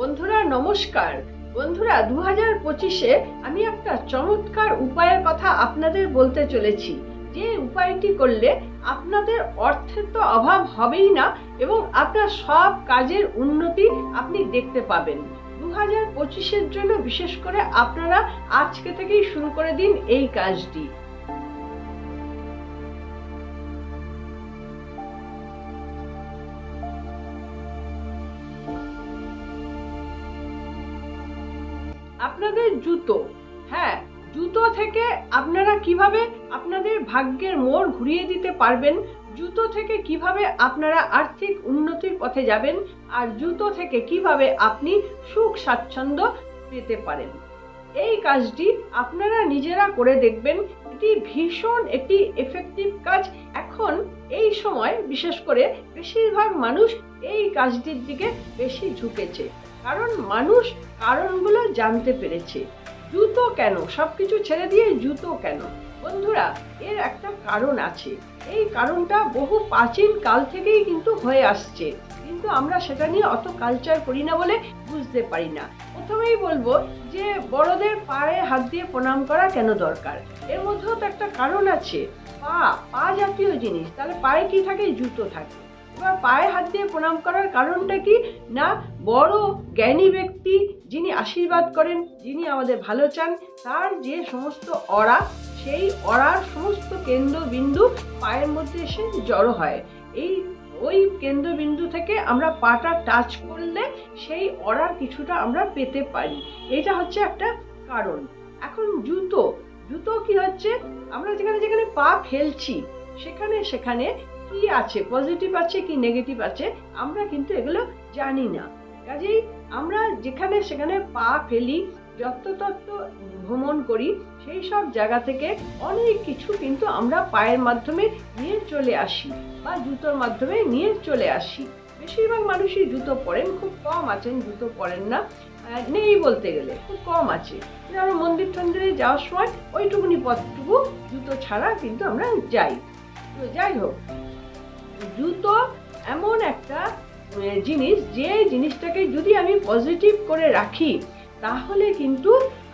বন্ধুরা, নমস্কার। বন্ধুরা দু হাজার পঁচিশে আমি একটা চমৎকার উপায়ের কথা আপনাদের বলতে চলেছি। যে উপায়টি করলে আপনাদের অর্থের তো অভাব হবেই না এবং আপনার সব কাজের উন্নতি আপনি দেখতে পাবেন। দু হাজার পঁচিশের জন্য বিশেষ করে আপনারা আজকে থেকেই শুরু করে দিন এই কাজটি। থেকে আপনারা কীভাবে আপনাদের ভাগ্যের মোড় ঘুরিয়ে দিতে পারবেন, জুতো থেকে কীভাবে আপনারা আর্থিক উন্নতির পথে যাবেন, আর জুতো থেকে কীভাবে আপনি সুখ স্বাচ্ছন্দ্য পেতে পারেন। এই কাজটি আপনারা নিজেরা করে দেখবেন। এটি ভীষণ একটি এফেক্টিভ কাজ। এখন এই সময় বিশেষ করে বেশিরভাগ মানুষ এই কাজটির দিকে বেশি ঝুঁকেছে। কারণ মানুষ কারণগুলো জানতে পেরেছে। জুতো কেন? সবকিছু ছেড়ে দিয়ে জুতো কেন? বন্ধুরা, এর একটা কারণ আছে। এই কারণটা বহু প্রাচীন কাল থেকেই কিন্তু হয়ে আসছে। কিন্তু আমরা সেটা নিয়ে অত কালচার করি না বলে বুঝতে পারি না। প্রথমেই বলব যে বড়দের পায়ে হাত দিয়ে প্রণাম করা কেন দরকার? এর মধ্যেও তো একটা কারণ আছে। পা পা জাতীয় জিনিস, তাহলে পায়ে কি থাকে? জুতো থাকে। এবার পায়ে হাত দিয়ে প্রণাম করার কারণটা কি? না, বড় জ্ঞানী ব্যক্তি যিনি আশীর্বাদ করেন, যিনি আমাদের ভালো চান, তার যে সমস্ত অরা সেই অরার সমস্ত কেন্দ্রবিন্দু পায়ের মধ্যে এসে জড়ো হয়। এই ওই কেন্দ্রবিন্দু থেকে আমরা পাটা টাচ করলে সেই অরার কিছুটা আমরা পেতে পারি। এটা হচ্ছে একটা কারণ। এখন জুতো জুতো কি হচ্ছে? আমরা যেখানে যেখানে পা ফেলছি, সেখানে সেখানে কি আছে? পজিটিভ আছে কি নেগেটিভ আছে? আমরা কিন্তু এগুলো জানি না। কাজেই আমরা যেখানে সেখানে পা ফেলি যত্রতত্ত্ব ভ্রমণ করি, সেই সব জায়গা থেকে অনেক কিছু কিন্তু আমরা পায়ের মাধ্যমে নিয়ে চলে আসি বা জুতোর মাধ্যমে নিয়ে চলে আসি। বেশিরভাগ মানুষই জুতো পরেন, খুব কম আছেন, জুতো পরেন না। নেই বলতে গেলে, খুব কম আছে। আমরা মন্দির টন্দিরে যাওয়ার সময় ওইটুকুনি পথটুকু জুতো ছাড়া কিন্তু আমরা যাই। তো যাই হোক, জুতো এমন একটা জিনিস, যে জিনিসটাকে যদি আমি পজিটিভ করে রাখি, তাহলে কিন্তু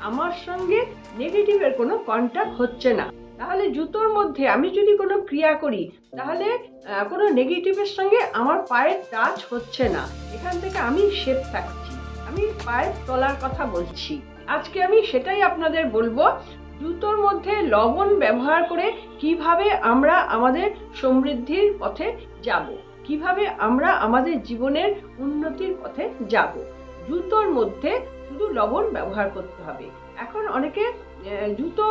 আমার সঙ্গে নেগেটিভের কোনো কন্ট্যাক্ট হচ্ছে না। তাহলে জুতোর মধ্যে আমি যদি কোনো ক্রিয়া করি, তাহলে কোনো নেগেটিভের সঙ্গে আমার পায়ের টাচ হচ্ছে না। এখান থেকে আমি সেফ থাকছি। আমি পায়ের তলার কথা বলছি। আজকে আমি সেটাই আপনাদের বলব, জুতোর মধ্যে লবণ ব্যবহার করে কীভাবে আমরা আমাদের সমৃদ্ধির পথে যাব। কীভাবে আমরা আমাদের জীবনের উন্নতির পথে যাব? জুতোর মধ্যে শুধু লবণ ব্যবহার করতে হবে। এখন অনেকে জুতো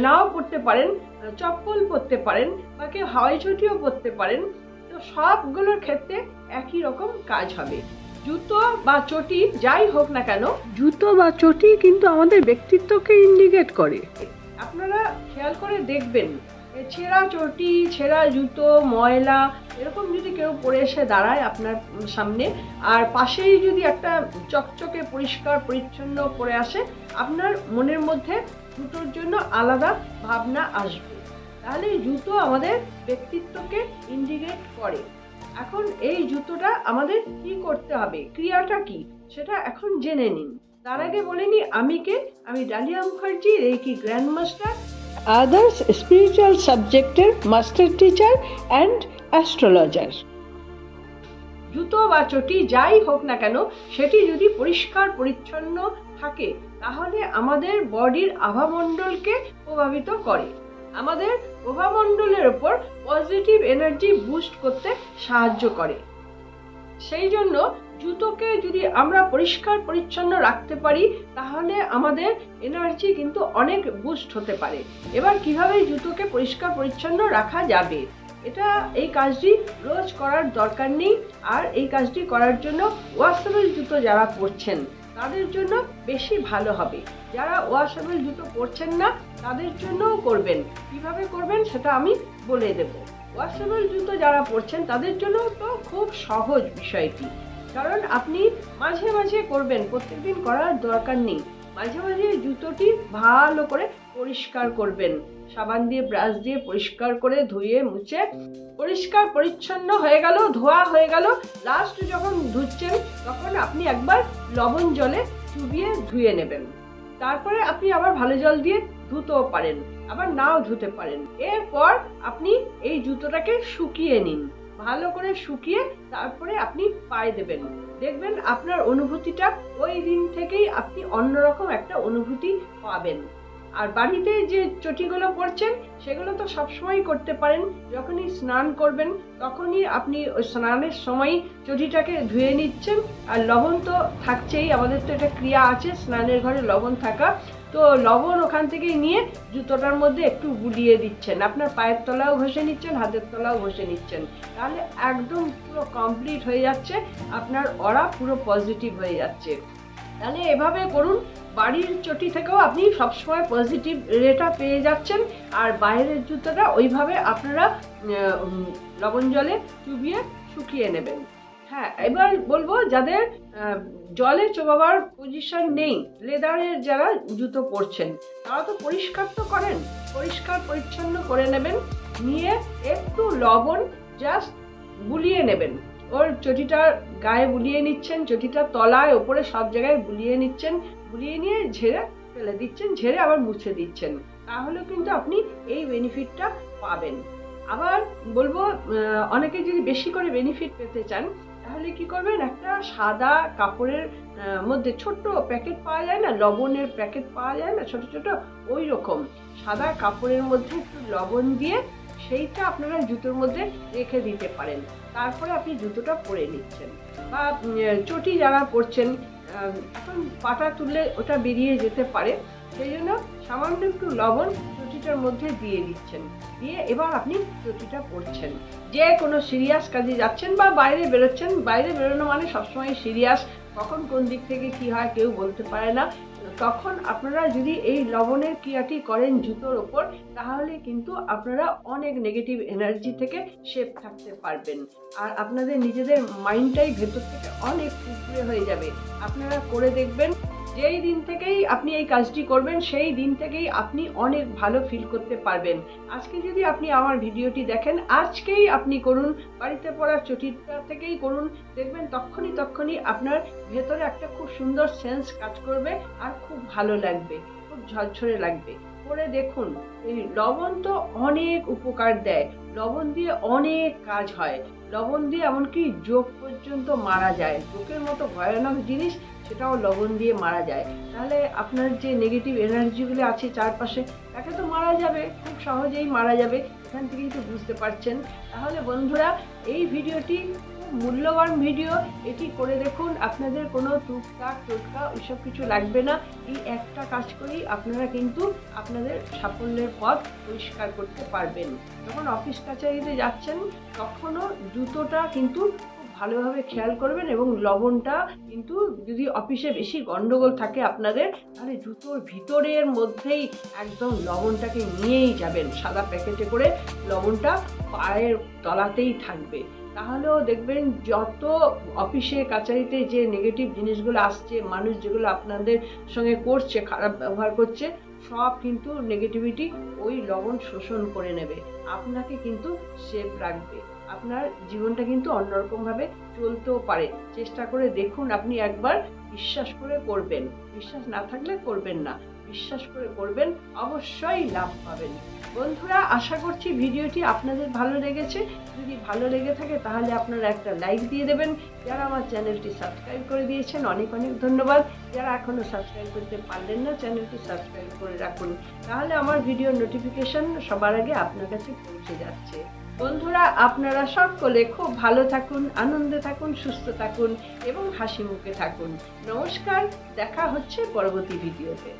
নাও পরতে পারেন চপ্পল পরতে পারেন বা কেউ হাওয়াই চটিও পরতে পারেন। তো সবগুলোর ক্ষেত্রে একই রকম কাজ হবে। জুতো বা চটি যাই হোক না কেন জুতো বা চটি কিন্তু আমাদের ব্যক্তিত্বকে ইন্ডিকেট করে। আপনারা খেয়াল করে দেখবেন। ছেঁড়া চটি, ছেঁড়া জুতো, ময়লা, এরকম যদি কেউ পরে এসে দাঁড়ায় আপনার সামনে, আর পাশেই যদি একটা চকচকে পরিষ্কার, পরিচ্ছন্ন পরে আসে, আপনার মনের মধ্যে জুতোর জন্য আলাদা ভাবনা আসবে। তাহলে জুতো আমাদের ব্যক্তিত্বকে ইন্ডিকেট করে। এখন এই জুতোটা আমাদের কি করতে হবে? ক্রিয়াটা কি? সেটা এখন জেনে নিন। তার আগে বলে নি, আমি কে? আমি Dalia Mukherjee reiki grand master others spiritual সাবজেক্টের মাস্টার টিচার অ্যান্ড অ্যাস্ট্রোলজার জুতো বা চটি যাই হোক না কেন, সেটি যদি পরিষ্কার, পরিচ্ছন্ন থাকে, তাহলে আমাদের বডির আভামণ্ডলকে প্রভাবিত করে। আমাদের প্রভামণ্ডলের ওপর পজিটিভ এনার্জি বুস্ট করতে সাহায্য করে। সেই জন্য জুতোকে যদি আমরা পরিষ্কার, পরিচ্ছন্ন রাখতে পারি, তাহলে আমাদের এনার্জি কিন্তু অনেক বুস্ট হতে পারে। এবার কীভাবে জুতোকে পরিষ্কার, পরিচ্ছন্ন রাখা যাবে? এটা এই কাজটি রোজ করার দরকার নেই, আর এই কাজটি করার জন্য ওয়াশেবল জুতো যারা পরছেন, তাদের জন্য বেশি ভালো হবে। যারা ওয়াশেবল জুতো পরছেন না, তাদের জন্যও করবেন। কীভাবে করবেন সেটা আমি বলে দেব। ওয়াশেবল জুতো যারা পরছেন, তাদের জন্য তো খুব সহজ বিষয়টি। কারণ আপনি মাঝে মাঝে করবেন, প্রত্যেকদিন করার দরকার নেই। মাঝে মাঝে জুতোটি ভালো করে পরিষ্কার করবেন। সাবান দিয়ে, ব্রাশ দিয়ে পরিষ্কার করে ধুয়ে মুছে পরিষ্কার, পরিচ্ছন্ন হয়ে গেল, ধোয়া হয়ে গেল। লাস্ট যখন ধুচ্ছেন, তখন আপনি একবার লবণ জলে চুবিয়ে ধুয়ে নেবেন। তারপরে আপনি আবার ভালো জল দিয়ে ধুতেও পারেন, আবার নাও ধুতে পারেন। এরপর আপনি এই জুতোটাকে শুকিয়ে নিন। ভালো করে শুকিয়ে তারপরে আপনি পায়ে দেবেন। দেখবেন আপনার অনুভূতিটা ওই দিন থেকেই আপনি অন্যরকম একটা অনুভূতি পাবেন। আর বাড়িতে যে চটিগুলো পরছেন সেগুলো তো সবসময় করতে পারেন। যখনই স্নান করবেন, তখনই আপনি ওই স্নানের সময় চটিটাকে ধুয়ে নিচ্ছেন। আর লবণ তো থাকছেই, আমাদের তো এটা ক্রিয়া আছে, স্নানের ঘরে লবণ থাকা। তো লবণ ওখান থেকে নিয়ে জুতোটার মধ্যে একটু গুলিয়ে দিচ্ছেন। আপনার পায়ের তলাও ঘষে নিচ্ছেন, হাতের তলাও ঘষে নিচ্ছেন। তাহলে একদম পুরো কমপ্লিট হয়ে যাচ্ছে। আপনার অরা পুরো পজিটিভ হয়ে যাচ্ছে। তাহলে এভাবে করুন বাড়ির চটি থেকেও আপনি সবসময় পজিটিভ রেটা পেয়ে যাচ্ছেন। আর বাইরের জুতোটা ওইভাবে আপনারা লবণ জলে চুবিয়ে শুকিয়ে নেবেন। হ্যাঁ এবার বলব যাদের জলে চোবাবার পজিশন নেই, লেদারের যারা জুতো পরছেন, তারা তো পরিষ্কার তো করেন, পরিষ্কার পরিচ্ছন্ন করে নেবেন, নিয়ে একটু লবণ জাস্ট বুলিয়ে নেবেন। ওর চটিটার গায়ে বুলিয়ে নিচ্ছেন চটিটার তলায়, ওপরে সব জায়গায় বুলিয়ে নিচ্ছেন বুলিয়ে নিয়ে ঝেড়ে ফেলে দিচ্ছেন, ঝেড়ে আবার মুছে দিচ্ছেন। তাহলে কিন্তু আপনি এই বেনিফিটটা পাবেন। আবার বলব অনেকে যদি বেশি করে বেনিফিট পেতে চান, তাহলে কি করবেন? একটা সাদা কাপড়ের মধ্যে ছোট্ট প্যাকেট পাওয়া যায় না, লবণের প্যাকেট পাওয়া যায় না, ছোট ছোট, ওই রকম। সাদা কাপড়ের মধ্যে একটু লবণ দিয়ে সেইটা আপনারা জুতোর মধ্যে রেখে দিতে পারেন। তারপরে আপনি জুতোটা পরে নিচ্ছেন। বা চটি যারা পরছেন এখন পাটা তুললে ওটা বেরিয়ে যেতে পারে। সেই জন্য সামান্য একটু লবণ চটিটার মধ্যে দিয়ে দিচ্ছেন। দিয়ে এবার আপনি চটিটা পরছেন যে কোনো সিরিয়াস কাজে যাচ্ছেন বা বাইরে বেরোচ্ছেন, বাইরে বেরোনো মানে সবসময় সিরিয়াস কখন কোন দিক থেকে কি হয় কেউ বলতে পারে না। তখন আপনারা যদি এই লবণের ক্রিয়াটি করেন জুতোর ওপর, তাহলে কিন্তু আপনারা অনেক নেগেটিভ এনার্জি থেকে সেফ থাকতে পারবেন। আর আপনাদের নিজেদের মাইন্ডটাই ভেতর থেকে অনেক ফুরফুরে হয়ে যাবে। আপনারা করে দেখবেন যেই দিন থেকেই আপনি এই কাজটি করবেন, সেই দিন থেকেই আপনি অনেক ভালো ফিল করতে পারবেন। আজকে যদি আপনি আমার ভিডিওটি দেখেন, আজকেই আপনি করুন, বাড়িতে পড়ার চটিটা থেকেই করুন, দেখবেন তখনই তখনই আপনার ভেতরে একটা খুব সুন্দর সেন্স কাজ করবে আর খুব ভালো লাগবে, খুব ঝরঝরে লাগবে। করে দেখুন, এই লবণ তো অনেক উপকার দেয়, লবণ দিয়ে অনেক কাজ হয়। লবণ দিয়ে এমনকি যোগ পর্যন্ত মারা যায়। যোগের মতো ভয়ানক জিনিস সেটাও লবণ দিয়ে মারা যায়। তাহলে আপনার যে নেগেটিভ এনার্জিগুলো আছে চারপাশে, তাকে তো মারা যাবে, খুব সহজেই মারা যাবে, এখান থেকেই তো বুঝতে পারছেন। তাহলে বন্ধুরা, এই ভিডিওটি মূল্যবান ভিডিও। এটি করে দেখুন, আপনাদের কোনো টুকটাক, টোটকা ওইসব কিছু লাগবে না। এই একটা কাজ করেই আপনারা কিন্তু আপনাদের সাফল্যের পথ পরিষ্কার করতে পারবেন। যখন অফিস কাছারিতে যাচ্ছেন, তখনও জুতোটা কিন্তু ভালোভাবে খেয়াল করবেন এবং লবণটা কিন্তু যদি অফিসে বেশি গন্ডগোল থাকে আপনাদের, তাহলে জুতোর ভিতরের মধ্যেই একদম লবণটাকে নিয়েই যাবেন। সাদা প্যাকেটে করে লবণটা পায়ের তলাতেই থাকবে। তাহলেও দেখবেন যত অফিসে, কাচারিতে যে নেগেটিভ জিনিসগুলো আসছে, মানুষ যেগুলো আপনাদের সঙ্গে করছে, খারাপ ব্যবহার করছে, সব কিন্তু নেগেটিভিটি ওই লবণ শোষণ করে নেবে। আপনাকে কিন্তু সেফ রাখবে। আপনার জীবনটা কিন্তু অন্যরকমভাবে চলতেও পারে। চেষ্টা করে দেখুন আপনি একবার বিশ্বাস করে করবেন। বিশ্বাস না থাকলে করবেন না। বিশ্বাস করে করবেন, অবশ্যই লাভ পাবেন। বন্ধুরা, আশা করছি ভিডিওটি আপনাদের ভালো লেগেছে। যদি ভালো লেগে থাকে, তাহলে আপনারা একটা লাইক দিয়ে দেবেন। যারা আমার চ্যানেলটি সাবস্ক্রাইব করে দিয়েছেন, অনেক অনেক ধন্যবাদ। যারা এখনও সাবস্ক্রাইব করতে পারলেন না, চ্যানেলটি সাবস্ক্রাইব করে রাখুন। তাহলে আমার ভিডিওর নোটিফিকেশন সবার আগে আপনার কাছে পৌঁছে যাচ্ছে। বন্ধুরা, আপনারা সকলে খুব ভালো থাকুন, আনন্দে থাকুন, সুস্থ থাকুন এবং হাসি মুখে থাকুন। নমস্কার, দেখা হচ্ছে পরবর্তী ভিডিওতে।